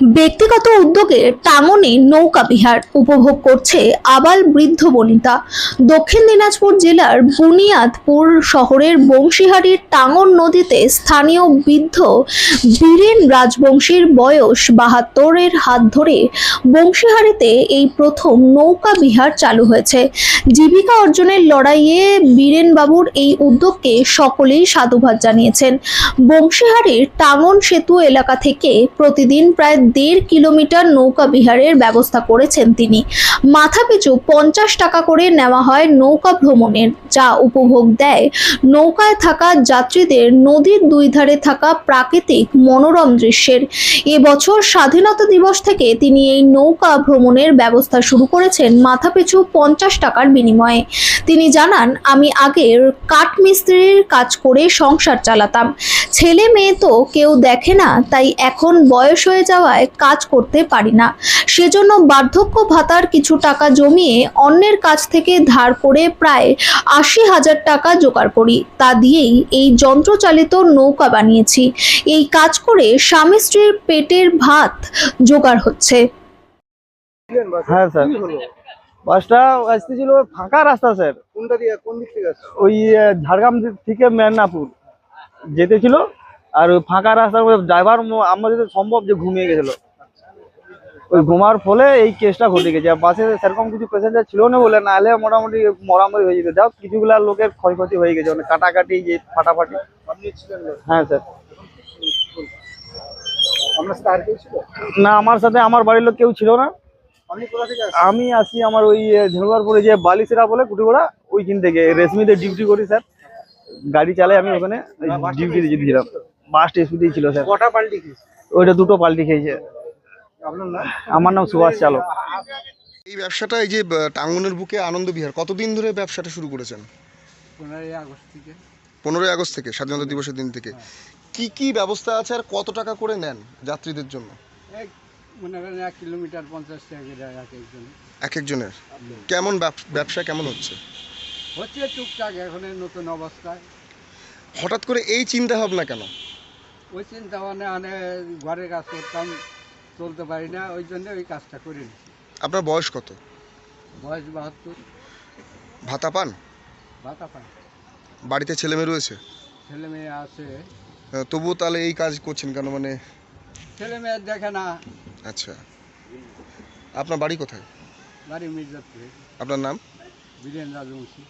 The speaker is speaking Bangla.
ব্যক্তিগত উদ্যোগে টাঙ্গনে নৌকা বিহার উপভোগ করছে আবাল বৃদ্ধ বনিতা। দক্ষিণ দিনাজপুর জেলার বুনিয়াদপুর শহরের বংশীহারির টাঙ্গন নদীতে স্থানীয় বৃদ্ধ বীরেন রাজবংশীর বয়স বাহাত্তরের হাত ধরে বংশীহারিতে এই প্রথম নৌকা বিহার চালু হয়েছে। জীবিকা অর্জনের লড়াইয়ে বীরেন বাবুর এই উদ্যোগকে সকলেই সাধুবাদ জানিয়েছেন। বংশীহারির টাঙ্গন সেতু এলাকা থেকে প্রতিদিন প্রায় দেড় কিলোমিটার নৌকা বিহারের ব্যবস্থা করেছেন তিনি। মাথাপিছু পঞ্চাশ টাকা করে নেওয়া হয় নৌকা ভ্রমণের, যা উপভোগ দেয় নৌকায় থাকা যাত্রীদের নদীর দুই ধারে থাকা প্রাকৃতিক মনোরম দৃশ্যের। এবছর স্বাধীনতা দিবস থেকে তিনি এই নৌকা ভ্রমণের ব্যবস্থা শুরু করেছেন মাথাপিছু পঞ্চাশ টাকার বিনিময়ে। তিনি জানান, আমি আগের কাঠমিস্ত্রির কাজ করে সংসার চালাতাম। ছেলে মেয়ে তো কেউ দেখে না, তাই এখন বয়স হয়ে যাওয়ায় কাজ করতে পারি না। সেজন্য বার্ধক্য ভাতার কিছু টাকা জমিয়ে অন্যের কাছ থেকে ধার করে প্রায় আশি হাজার টাকা জোগাড় করি। তা দিয়েই এই যন্ত্রচালিত নৌকা বানিয়েছি। এই কাজ করে স্বামী স্ত্রীর পেটের ভাত জোগাড় হচ্ছে। হ্যাঁ স্যার। বাসটা আসতেছিল ফাঁকা রাস্তা স্যার। কোনটা দিয়ে কোন দিক থেকে ওই ঝাড়গ্রাম থেকে মেদিনীপুর। যেতেছিল আর ফাঁকা রাস্তা ড্রাইভার আমাদের সম্ভব যে ঘুমিয়ে গেছিল। ওই ঘুমার ফলে এই কেসটা ঘটে গেছে। আর বাসে সেরকম কিছু প্যাসেঞ্জার ছিল না বলে না নাহলে মোটামুটি মরামরি হয়ে যেত। যাও কিছুগুলা লোকের ক্ষয়ক্ষতি হয়ে গেছে। মানে কাটাকাটি যে ফাটাফাটি? হ্যাঁ স্যার। না আমার সাথে আমার বাড়ির লোক কেউ ছিল না। আমি আসি আমার ওই ঝিনুয়ারপুরে যে বালিসেরা বলে কুটিগোড়া ওইখান থেকে। রেশমিতে ডিউটি করি স্যার। গাড়ি চালাই আমি ওখানে ডিউটি দিয়েছিলাম বাস স্পিডেই ছিল স্যার। কটা পাল্টি খেয়েছে? ওইটা দুটো পাল্টি খেয়েছে। আমার নাম সুভাষ চালক। এই ব্যবসাটা এই যে টাঙ্গনের বুকে আনন্দ বিহার কতদিন ধরে ব্যবসাটা শুরু করেছেন? পনেরোই আগস্ট থেকে। পনেরোই আগস্ট থেকে স্বাধীনতা দিবসের দিন থেকে। কি কি ব্যবস্থা আছে আর কত টাকা করে নেন যাত্রীদের জন্য? এক মনে করেন এক কিলোমিটার পঞ্চাশ টাকা এক একজন। এক একজনের? কেমন ব্যবসা কেমন হচ্ছে? হচ্ছে টুকটাক এখন নতুন অবস্থায়। হঠাৎ করে এই চিন্তা ভাবনা কেন? ওই চিন্তা মানে আনে ঘরের কাজ করতাম চলতে পারি না ওই জন্য ওই কাজটা করে আপনার বয়স কত? বয়স বাহাত্তর। ভাতা পান? ভাতা পান বাড়িতে ছেলে মেয়ে রয়েছে? ছেলে মেয়ে আছে। আহ, তবুও তাহলে এই কাজ করছেন কেন মানে? ছেলে মেয়ে দেখে না। আচ্ছা। আপনার বাড়ি কোথায়? বাড়ি মির্জাপুরে। আপনার নাম? বীরেন রাজবংশী।